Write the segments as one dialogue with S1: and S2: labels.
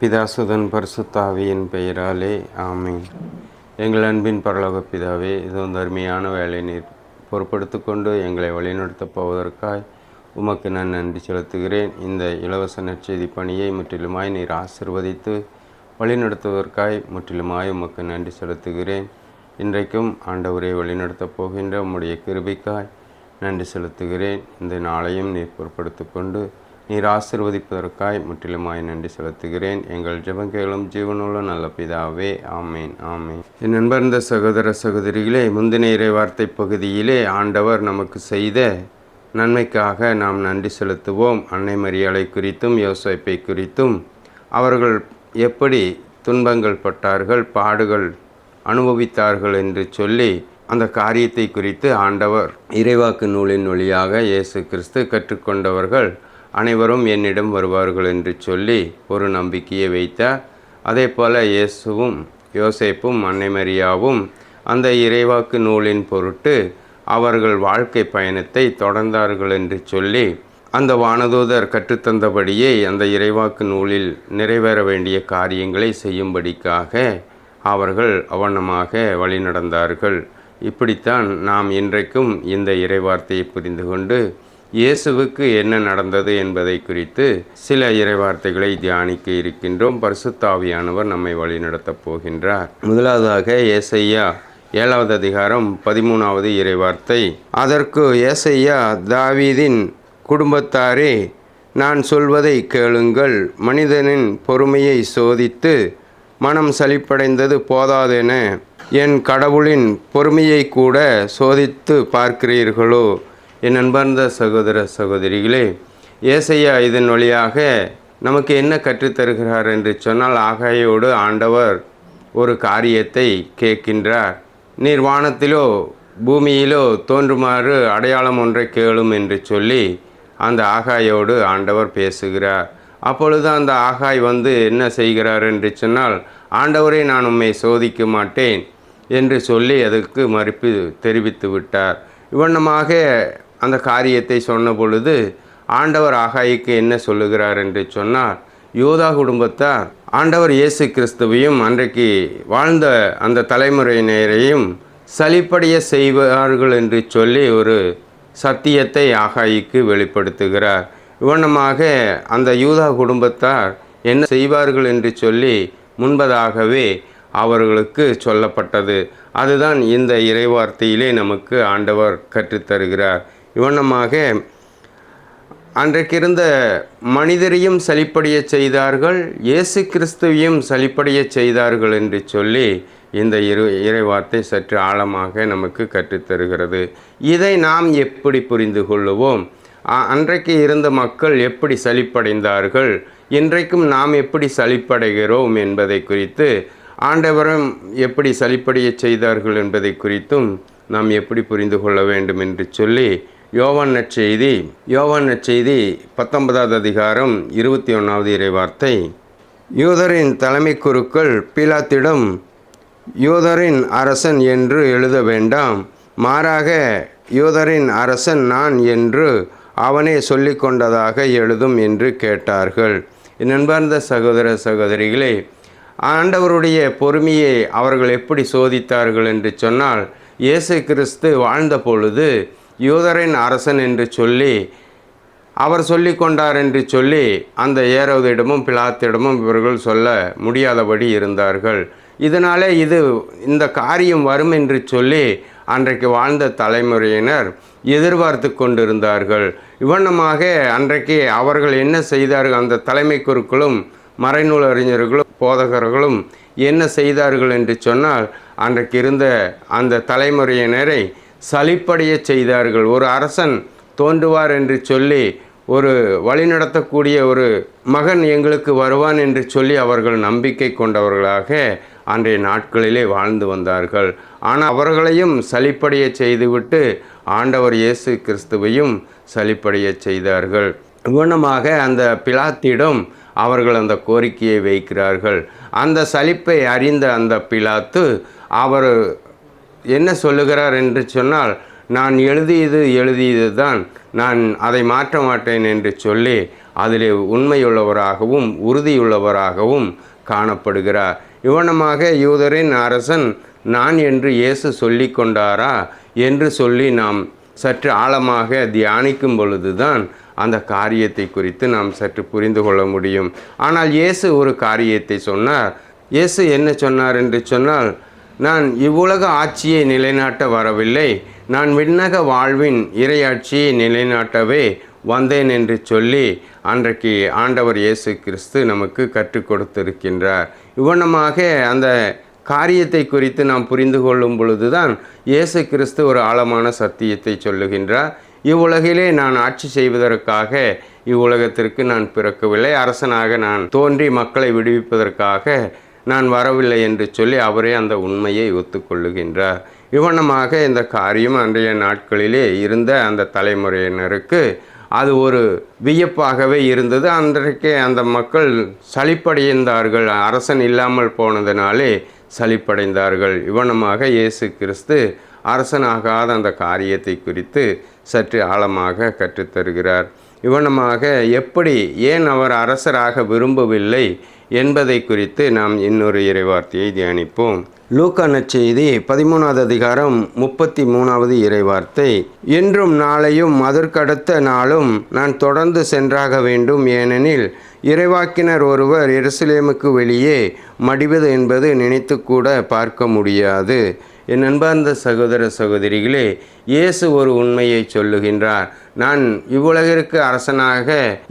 S1: பிதாசுதன் பரிசுத்தாவியின் பெயராலே ஆமீன். எங்கள் அன்பின் பரலோக பிதாவே இது ஒரு அருமையான வேலை நீர் பொறுப்படுத்தி கொண்டு எங்களை வழிநடத்தப் போவதற்காய் உமக்கு நான் நன்றி செலுத்துகிறேன். இந்த இலவச நற்செய்தி பணியை முற்றிலுமாய் நீர் ஆசிர்வதித்து வழிநடத்துவதற்காய் முற்றிலுமாய் உமக்கு நன்றி செலுத்துகிறேன். இன்றைக்கும் ஆண்டவரை வழிநடத்தப் போகின்ற உம்முடைய கிருபிக்காய் நன்றி செலுத்துகிறேன். இந்த நாளையும் நீர் பொறுப்படுத்தி கொண்டு நீர் ஆசிர்வதிப்பதற்காய் முற்றிலுமாய் நன்றி செலுத்துகிறேன். எங்கள் ஜெபங்கேளும் ஜீவனுள்ள நல்ல பிதாவே ஆமேன் ஆமேன். என் நண்பர்ந்த சகோதர சகோதரிகளே முந்தின இறை வார்த்தை பகுதியிலே ஆண்டவர் நமக்கு செய்த நன்மைக்காக நாம் நன்றி செலுத்துவோம். அன்னை மரியாதை குறித்தும் யோசிப்பை குறித்தும் அவர்கள் எப்படி துன்பங்கள் பட்டார்கள் பாடுகள் அனுபவித்தார்கள் என்று சொல்லி அந்த காரியத்தை குறித்து ஆண்டவர் இறைவாக்கு நூலின் வழியாக இயேசு கிறிஸ்து கற்றுக்கொண்டவர்கள் அனைவரும் என்னிடம் வருவார்கள் என்று சொல்லி ஒரு நம்பிக்கையை வைத்தார். அதே போல இயேசுவும் யோசேப்பும் அன்னை மரியாவும் அந்த இறைவாக்கு நூலின் பொருட்டு அவர்கள் வாழ்க்கை பயணத்தை தொடர்ந்தார்கள் என்று சொல்லி அந்த வானதூதர் கற்றுத்தந்தபடியே அந்த இறைவாக்கு நூலில் நிறைவேற வேண்டிய காரியங்களை செய்யும்படிக்காக அவர்கள் அவனமாக வழிநடந்தார்கள். இப்படித்தான் நாம் இன்றைக்கும் இந்த இறைவார்த்தையை புரிந்து கொண்டு இயேசுவுக்கு என்ன நடந்தது என்பதை குறித்து சில இறைவார்த்தைகளை தியானிக்க இருக்கின்றோம். பரிசுத்தாவியானவர் நம்மை வழிநடத்தப் போகின்றார். முதலாவதாக ஏசையா ஏழாவது அதிகாரம் பதிமூணாவது இறைவார்த்தை. அதற்கு ஏசையா தாவீதின் குடும்பத்தாரே நான் சொல்வதை கேளுங்கள். மனிதனின் பொறுமையை சோதித்து மனம் சலிப்படைந்தது போதாதென என் கடவுளின் பொறுமையை கூட சோதித்து பார்க்கிறீர்களோ? என் அன்பார்ந்த சகோதர சகோதரிகளே ஏசையா இதன் வழியாக நமக்கு என்ன கற்றுத்தருகிறார் என்று சொன்னால் ஆகாயோடு ஆண்டவர் ஒரு காரியத்தை கேட்கின்றார். நீர் வானத்திலோ பூமியிலோ தோன்றுமாறு அடையாளம் ஒன்றை கேளும் என்று சொல்லி அந்த ஆகாயோடு ஆண்டவர் பேசுகிறார். அப்பொழுது அந்த ஆகாய் வந்து என்ன செய்கிறார் என்று சொன்னால் ஆண்டவரை நான் உம்மை சோதிக்க மாட்டேன் என்று சொல்லி அதற்கு மறுப்பு தெரிவித்து விட்டார். இவ்வண்ணமாக அந்த காரியத்தை சொன்ன பொழுது ஆண்டவர் ஆகாய்க்கு என்ன சொல்லுகிறார்? என்று சொன்னார். யோதா குடும்பத்தார் ஆண்டவர் இயேசு கிறிஸ்துவையும் அன்றைக்கு வாழ்ந்த அந்த தலைமுறையினரையும் சளிப்படைய செய்வார்கள் என்று சொல்லி ஒரு சத்தியத்தை ஆகாய்க்கு வெளிப்படுத்துகிறார். இவனமாக அந்த யூதா குடும்பத்தார் என்ன செய்வார்கள் என்று சொல்லி முன்பதாகவே அவர்களுக்கு சொல்லப்பட்டது. அதுதான் இந்த இறைவார்த்தையிலே நமக்கு ஆண்டவர் கற்றுத்தருகிறார். இவனமாக அன்றைக்கிருந்த மனிதரையும் சலிப்படைய செய்தார்கள் இயேசு கிறிஸ்துவையும் சலிப்படைய செய்தார்கள் என்று சொல்லி இந்த இரு இறைவார்த்தை சற்று ஆழமாக நமக்கு கற்றுத்தருகிறது. இதை நாம் எப்படி புரிந்து கொள்ளுவோம்? அன்றைக்கு இருந்த மக்கள் எப்படி சலிப்படைந்தார்கள்? இன்றைக்கும் நாம் எப்படி சலிப்படைகிறோம் என்பதை குறித்து ஆண்டவரும் எப்படி சலிப்படைய செய்தார்கள் என்பதை குறித்தும் நாம் எப்படி புரிந்து கொள்ள வேண்டும் என்று சொல்லி யோவான் நற்செய்தி யோவான் நற்செய்தி பத்தொன்பதாவது அதிகாரம் இருபத்தி ஒன்றாவது இறைவார்த்தை. யூதரின் தலைமை குருக்கள் பிலாத்திடம் யூதரின் அரசன் என்று எழுத வேண்டாம் மாறாக யூதரின் அரசன் நான் என்று அவனே சொல்லிக்கொண்டதாக எழுதும் என்று கேட்டார்கள். நண்பார்ந்த சகோதர சகோதரிகளே ஆண்டவருடைய பொறுமையை அவர்கள் எப்படி சோதித்தார்கள் என்று சொன்னால் இயேசு கிறிஸ்து வாழ்ந்த பொழுது யூதரின் அரசன் என்று சொல்லி அவர் சொல்லி கொண்டார் என்று சொல்லி அந்த ஏரோதிடமும் பிலாத்திடமும் இவர்கள் சொல்ல முடியாதபடி இருந்தார்கள். இதனாலே இது இந்த காரியம் வரும் என்று சொல்லி அன்றைக்கு வாழ்ந்த தலைமுறையினர் எதிர்பார்த்து கொண்டிருந்தார்கள். இவ்வண்ணமாக அன்றைக்கு அவர்கள் என்ன செய்தார்கள் அந்த தலைமை குருக்களும் மறைநூல் அறிஞர்களும் போதகர்களும் என்ன செய்தார்கள் என்று சொன்னால் அன்றைக்கு இருந்த அந்த தலைமுறையினரை சலிப்படைய செய்தார்கள். ஒரு அரசன் தோன்றுவார் என்று சொல்லி ஒரு வழிநடத்தக்கூடிய ஒரு மகன் எங்களுக்கு வருவான் என்று சொல்லி அவர்கள் நம்பிக்கை கொண்டவர்களாக அன்றைய நாட்களிலே வாழ்ந்து வந்தார்கள். ஆனால் அவர்களையும் சலிப்படைய செய்துவிட்டு ஆண்டவர் இயேசு கிறிஸ்துவையும் சலிப்படைய செய்தார்கள். இவனமாக அந்த பிலாத்திடம் அவர்கள் அந்த கோரிக்கையை வைக்கிறார்கள். அந்த சலிப்பை அறிந்த அந்த பிலாத்து அவர் என்ன சொல்லுகிறார் என்று சொன்னால் நான் எழுதியது எழுதியது தான் நான் அதை மாற்ற மாட்டேன் என்று சொல்லி அதிலே உண்மையுள்ளவராகவும் உறுதியுள்ளவராகவும் காணப்படுகிறார். இவனமாக யூதரின் அரசன் நான் என்று இயேசு சொல்லி கொண்டாரா? என்று சொல்லி நாம் சற்று ஆழமாக தியானிக்கும் பொழுதுதான் அந்த காரியத்தை குறித்து நாம் சற்று புரிந்து கொள்ள முடியும். ஆனால் இயேசு ஒரு காரியத்தை சொன்னார். இயேசு என்ன சொன்னார் என்று சொன்னால் நான் இவ்வுலக ஆட்சியை நிலைநாட்ட வரவில்லை. நான் விண்ணக வாழ்வின் இரையாட்சியை நிலைநாட்டவே வந்தேன் என்று சொல்லி அன்றைக்கு ஆண்டவர் இயேசு கிறிஸ்து நமக்கு கற்றுக் கொடுத்திருக்கின்றார். இவ்வண்ணமாக அந்த காரியத்தை குறித்து நாம் புரிந்து கொள்ளும் பொழுதுதான் இயேசு கிறிஸ்து ஒரு ஆழமான சத்தியத்தை சொல்லுகின்றார். இவ்வுலகிலே நான் ஆட்சி செய்வதற்காக இவ்வுலகத்திற்கு நான் பிறக்கவில்லை. அரசனாக நான் தோன்றி மக்களை விடுவிப்பதற்காக நான் வரவில்லை என்று சொல்லி அவரே அந்த உண்மையை ஒத்துக்கொள்ளுகின்றார். இவனமாக இந்த காரியம் அன்றைய நாட்களிலே இருந்த அந்த தலைமுறையினருக்கு அது ஒரு வியப்பாகவே இருந்தது. அன்றைக்கே அந்த மக்கள் சளிப்படைந்தார்கள். அரசன் இல்லாமல் போனதினாலே சளிப்படைந்தார்கள். இவனமாக இயேசு கிறிஸ்து அரசனாகாத அந்த காரியத்தை குறித்து சற்று ஆழமாக கற்றுத்தருகிறார். இவனமாக எப்படி ஏன் அவர் அரசராக விரும்பவில்லை என்பதை குறித்து நாம் இன்னொரு இறைவார்த்தையை தியானிப்போம். லூக்கான செய்தி பதிமூணாவது அதிகாரம் முப்பத்தி மூணாவது இறைவார்த்தை. இன்றும் நாளையும் அதற்கடுத்த நாளும் நான் தொடர்ந்து சென்றாக வேண்டும் ஏனெனில் இறைவாக்கினர் ஒருவர் எருசலேமுக்கு வெளியே மடிவது என்பது நினைத்து கூட பார்க்க முடியாது. என் அன்பார்ந்த சகோதர சகோதரிகளே இயேசு ஒரு உண்மையை சொல்லுகின்றார். நான் இவ்வுலகிற்கு அரசனாக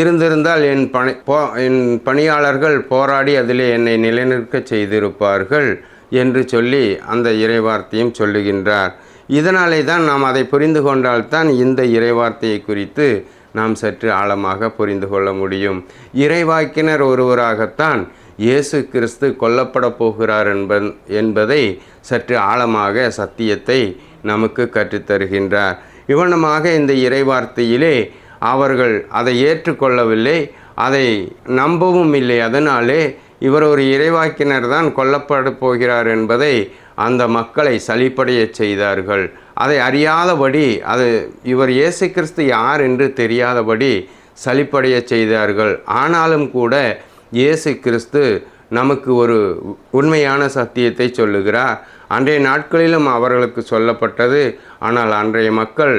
S1: இருந்திருந்தால் என் பணி போ என் பணியாளர்கள் போராடி அதிலே என்னை நிலைநிற்க செய்திருப்பார்கள் என்று சொல்லி அந்த இறைவார்த்தையும் சொல்லுகின்றார். இதனாலே தான் நாம் அதை புரிந்து கொண்டால்தான் இந்த இறைவார்த்தையை குறித்து நாம் சற்று ஆழமாக புரிந்து கொள்ள முடியும். இறைவாக்கினர் ஒருவராகத்தான் இயேசு கிறிஸ்து கொல்லப்பட போகிறார் என்பன் என்பதை சற்று ஆழமாக சத்தியத்தை நமக்கு கற்றுத்தருகின்றார். இவனமாக இந்த இறைவார்த்தையிலே அவர்கள் அதை ஏற்றுக்கொள்ளவில்லை அதை நம்பவும் இல்லை. அதனாலே இவர் ஒரு இறைவாக்கினர் தான் கொல்லப்பட போகிறார் என்பதை அந்த மக்களை சளிப்படைய செய்தார்கள். அதை அறியாதபடி அது இவர் இயேசு கிறிஸ்து யார் என்று தெரியாதபடி சளிப்படைய செய்தார்கள். ஆனாலும் கூட இயேசு கிறிஸ்து நமக்கு ஒரு உண்மையான சத்தியத்தை சொல்லுகிறார். அன்றைய நாட்களிலும் அவர்களுக்கு சொல்லப்பட்டது ஆனால் அன்றைய மக்கள்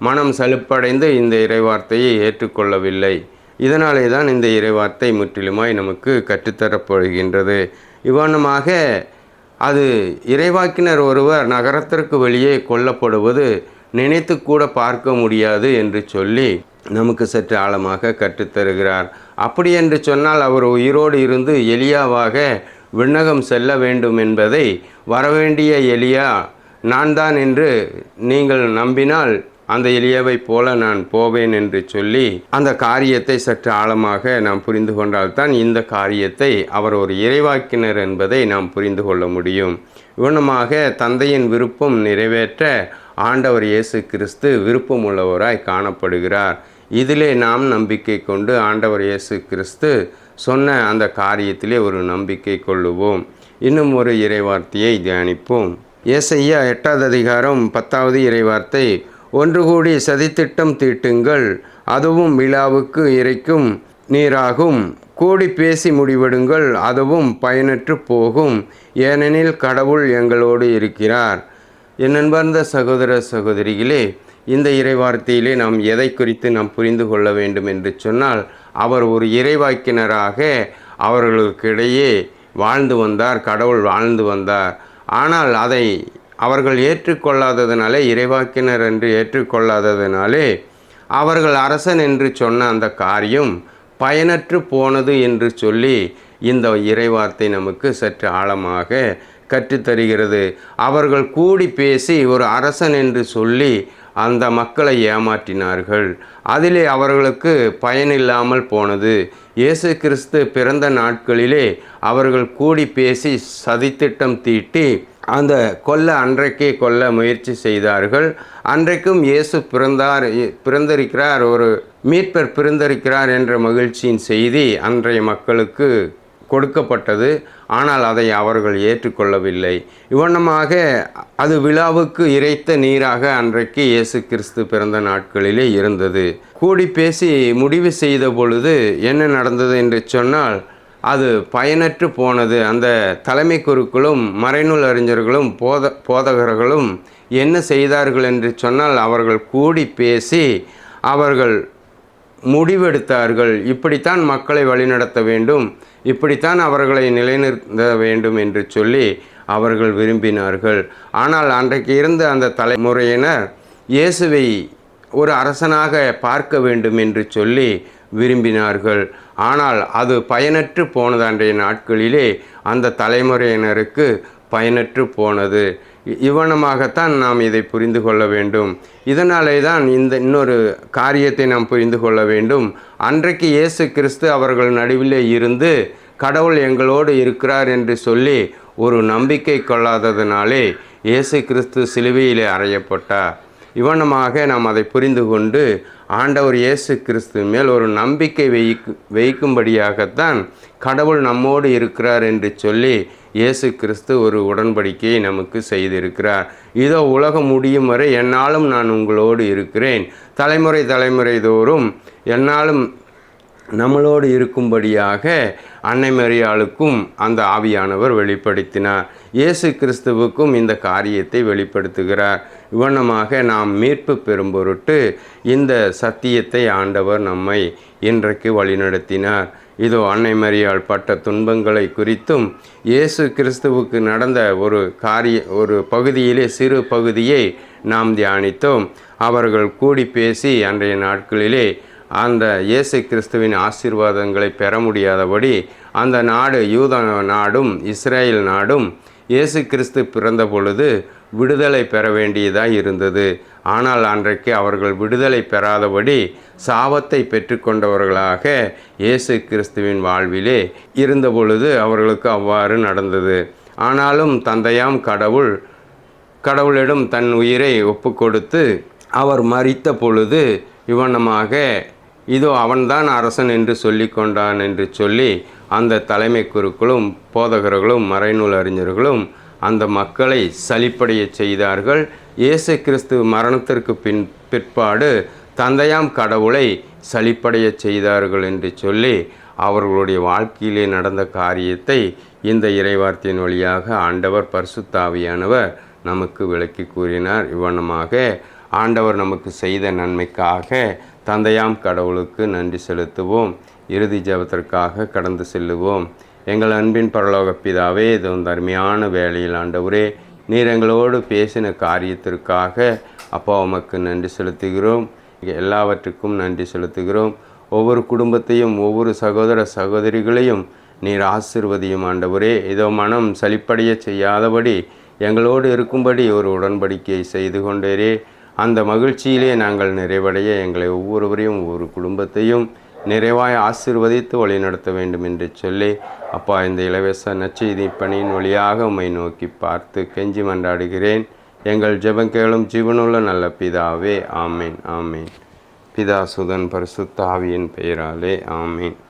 S1: மனம் சலுப்படைந்து இந்த இறைவார்த்தையை ஏற்றுக்கொள்ளவில்லை. இதனாலே தான் இந்த இறைவார்த்தை முற்றிலுமாய் நமக்கு கற்றுத்தரப்படுகின்றது. இவ்வண்ணமாக அது இறைவாக்கினர் ஒருவர் நகரத்திற்கு வெளியே கொல்லப்படுவது நினைத்து கூட பார்க்க முடியாது என்று சொல்லி நமக்கு சற்று ஆழமாக கற்றுத்தருகிறார். அப்படி என்று சொன்னால் அவர் உயிரோடு இருந்து எலியாவாக விண்ணகம் செல்ல வேண்டும் என்பதை வரவேண்டிய எலியா நான் தான் என்று நீங்கள் நம்பினால் அந்த எளியவை போல நான் போவேன் என்று சொல்லி அந்த காரியத்தை சற்று ஆழமாக நாம் புரிந்து கொண்டால்தான் இந்த காரியத்தை அவர் ஒரு இறைவாக்கினர் என்பதை நாம் புரிந்து கொள்ள முடியும். இவனமாக தந்தையின் விருப்பம் நிறைவேற்ற ஆண்டவர் இயேசு கிறிஸ்து விருப்பமுள்ளவராய் காணப்படுகிறார். இதிலே நாம் நம்பிக்கை கொண்டு ஆண்டவர் இயேசு கிறிஸ்து சொன்ன அந்த காரியத்திலே ஒரு நம்பிக்கை கொள்ளுவோம். இன்னும் ஒரு இறைவார்த்தையை தியானிப்போம். ஏசையா எட்டாவது அதிகாரம் பத்தாவது இறைவார்த்தை ஒன்று கூடி சதித்திட்டம் தீட்டுங்கள் அதுவும் விழாவுக்கு இறைக்கும் நீராகும். கூடி பேசி முடிவெடுங்கள் அதுவும் பயனற்று போகும். ஏனெனில் கடவுள் எங்களோடு இருக்கிறார். என் அன்பார்ந்த சகோதர சகோதரிகளே இந்த இறைவார்த்தையிலே நாம் எதை குறித்து நாம் புரிந்து கொள்ள வேண்டும் என்று சொன்னால் அவர் ஒரு இறைவாக்கினராக அவர்களுக்கிடையே வாழ்ந்து வந்தார் கடவுள் வாழ்ந்து வந்தார். ஆனால் அதை அவர்கள் ஏற்றுக்கொள்ளாததினாலே இறைவாக்கினர் என்று ஏற்றுக்கொள்ளாததினாலே அவர்கள் அரசன் என்று சொன்ன அந்த காரியம் பயனற்று போனது என்று சொல்லி இந்த இறைவார்த்தை நமக்கு சற்று ஆழமாக கற்றுத்தருகிறது. அவர்கள் கூடி பேசி ஒரு அரசன் என்று சொல்லி அந்த மக்களை ஏமாற்றினார்கள். அதிலே அவர்களுக்கு பயனில்லாமல் போனது. இயேசு கிறிஸ்து பிறந்த நாட்களிலே அவர்கள் கூடி பேசி சதித்திட்டம் தீட்டி அந்த கொல்ல அன்றைக்கே கொல்ல முயற்சி செய்தார்கள். அன்றைக்கும் இயேசு பிறந்தார் பிறந்திருக்கிறார் ஒரு மீட்பர் பிறந்திருக்கிறார் என்ற மகிழ்ச்சியின் செய்தி அன்றைய மக்களுக்கு கொடுக்கப்பட்டது. ஆனால் அதை அவர்கள் ஏற்றுக்கொள்ளவில்லை. இவ்வண்ணமாக அது விழாவுக்கு இறைத்த நீராக அன்றைக்கு இயேசு கிறிஸ்து பிறந்த நாட்களிலே இருந்தது. கூடி பேசி முடிவு செய்த பொழுது என்ன நடந்தது என்று சொன்னால் அது பயனற்று போனது. அந்த தலைமை குருக்களும் மறைநூல் அறிஞர்களும் போத போதகர்களும் என்ன செய்தார்கள் என்று சொன்னால் அவர்கள் கூடி பேசி அவர்கள் முடிவெடுத்தார்கள். இப்படித்தான் மக்களை வழிநடத்த வேண்டும். இப்படித்தான் அவர்களை நிலைநிறுத்த வேண்டும் என்று சொல்லி அவர்கள் விரும்பினார்கள். ஆனால் அன்றைக்கு இருந்த அந்த தலைமுறையினர் இயேசுவை ஒரு அரசனாக பார்க்க வேண்டும் என்று சொல்லி விரும்பினார்கள். ஆனால் அது பயனற்று போனது அன்றைய நாட்களிலே அந்த தலைமுறையினருக்கு பயனற்று போனது. இவனமாகத்தான் நாம் இதை புரிந்து கொள்ள வேண்டும். இதனாலே தான் இந்த இன்னொரு காரியத்தை நாம் புரிந்து கொள்ள வேண்டும். அன்றைக்கு இயேசு கிறிஸ்து அவர்கள் நடுவிலே இருந்து கடவுள் எங்களோடு இருக்கிறார் என்று சொல்லி ஒரு நம்பிக்கை கொள்ளாததினாலே இயேசு கிறிஸ்து சிலுவையிலே அறையப்பட்டார். இவனமாக நாம் அதை புரிந்து கொண்டு ஆண்டவர் இயேசு கிறிஸ்து மேல் ஒரு நம்பிக்கை வைக்கு வைக்கும்படியாகத்தான் கடவுள் நம்மோடு இருக்கிறார் என்று சொல்லி இயேசு கிறிஸ்து ஒரு உடன்படிக்கையை நமக்கு செய்திருக்கிறார். இதோ உலகம் முடியும் வரை என்னாலும் நான் உங்களோடு இருக்கிறேன். தலைமுறை தலைமுறை தோறும் என்னாலும் நம்மளோடு இருக்கும்படியாக அன்னை மரியாளுக்கும் அந்த ஆவியானவர் வெளிப்படுத்தினார். இயேசு கிறிஸ்துவுக்கும் இந்த காரியத்தை வெளிப்படுத்துகிறார். இவனமாக நாம் மீட்பு பெறும் பொருட்டு இந்த சத்தியத்தை ஆண்டவர் நம்மை இன்றைக்கு வழிநடத்தினார். இதோ அன்னை மரியால் பட்ட துன்பங்களை குறித்தும் இயேசு கிறிஸ்துவுக்கு நடந்த ஒரு காரிய ஒரு பகுதியிலே சிறு பகுதியை நாம் தியானித்தோம். அவர்கள் கூடி பேசி அன்றைய நாட்களிலே அந்த இயேசு கிறிஸ்துவின் ஆசீர்வாதங்களை பெற முடியாதபடி அந்த நாடு யூத நாடும் இஸ்ரேல் நாடும் இயேசு கிறிஸ்து பிறந்த பொழுது விடுதலை பெற வேண்டியதாக இருந்தது. ஆனால் அன்றைக்கு அவர்கள் விடுதலை பெறாதபடி சாபத்தை பெற்றுக்கொண்டவர்களாக இயேசு கிறிஸ்துவின் வாழ்விலே இருந்த பொழுது அவர்களுக்கு அவ்வாறு நடந்தது. ஆனாலும் தந்தையாம் கடவுள் கடவுளிடம் தன் உயிரை ஒப்பு கொடுத்து அவர் மறித்த பொழுது இவனமாக இதோ அவன்தான் அரசன் என்று சொல்லி கொண்டான் என்று சொல்லி அந்த தலைமை குருக்களும் போதகர்களும் மறைநூல் அறிஞர்களும் அந்த மக்களை சலிப்படைய செய்தார்கள். இயேசு கிறிஸ்து மரணத்திற்கு பின் பிற்பாடு தந்தையாம் கடவுளை சலிப்படைய செய்தார்கள் என்று சொல்லி அவர்களுடைய வாழ்க்கையிலே நடந்த காரியத்தை இந்த இறைவார்த்தையின் வழியாக ஆண்டவர் பரிசுத்தாவியானவர் நமக்கு விளக்கி கூறினார். இவ்வண்ணமாக ஆண்டவர் நமக்கு செய்த நன்மைக்காக தந்தையாம் கடவுளுக்கு நன்றி செலுத்துவோம். இறுதி ஜபத்திற்காக கடந்து செல்லுவோம். எங்கள் அன்பின் பரலோக பிதாவே இது வந்து அருமையான வேலையில் ஆண்டவரே நீர் எங்களோடு பேசின காரியத்திற்காக அப்பா உமக்கு நன்றி செலுத்துகிறோம். எல்லாவற்றுக்கும் நன்றி செலுத்துகிறோம். ஒவ்வொரு குடும்பத்தையும் ஒவ்வொரு சகோதர சகோதரிகளையும் நீர் ஆசிர்வதியும் ஆண்டவரே. இதோ மனம் சலிப்படைய செய்யாதபடி எங்களோடு இருக்கும்படி ஒரு உடன்படிக்கையை செய்து கொண்டேரே. அந்த மகிழ்ச்சியிலே நாங்கள் நிறைவடைய எங்களை ஒவ்வொருவரையும் ஒவ்வொரு குடும்பத்தையும் நிறைவாய் ஆசிர்வதித்து வழிநடத்த வேண்டும் என்று சொல்லி அப்பா இந்த இளவச நச்செய்தி பணியின் வழியாக உம்மை நோக்கி பார்த்து கெஞ்சி மன்றாடுகிறேன். எங்கள் ஜெபங்கேளும் ஜீவனுள்ள நல்ல பிதாவே ஆமேன் ஆமேன். பிதா சுதன் பரிசுத்தாவியின் பெயராலே ஆமேன்.